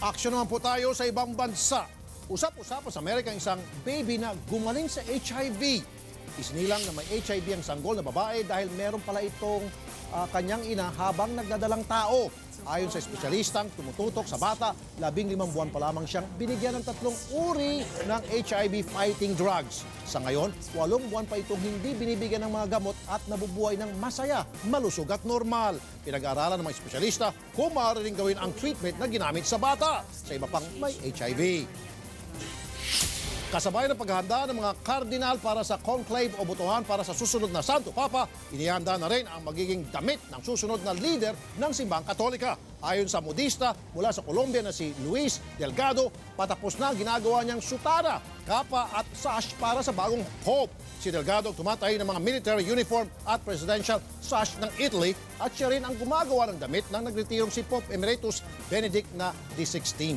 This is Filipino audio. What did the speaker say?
Aksyon naman po tayo sa ibang bansa. Usap-usapan sa Amerika ang isang baby na gumaling sa HIV. Isinilang na may HIV ang sanggol na babae dahil meron pala itong ah, kanyang ina habang nagdadalang tao. Ayon sa espesyalistang tumututok sa bata, labing limang buwan pa lamang siyang binigyan ng tatlong uri ng HIV fighting drugs. Sa ngayon, walong buwan pa itong hindi binibigyan ng mga gamot at nabubuhay ng masaya, malusog at normal. Pinag-aaralan ng mga espesyalista kung maaari rin gawin ang treatment na ginamit sa bata sa iba pang may HIV. Kasabay ng paghahanda ng mga kardinal para sa conclave o botohan para sa susunod na Santo Papa, inihanda na rin ang magiging damit ng susunod na leader ng Simbang Katolika. Ayon sa modista mula sa Colombia na si Luis Delgado, patapos na ginagawa niyang sutara, kapa at sash para sa bagong Pope. Si Delgado tumatay ng mga military uniform at presidential sash ng Italy at siya rin ang gumagawa ng damit ng nagretirong si Pope Emeritus Benedict na XVI.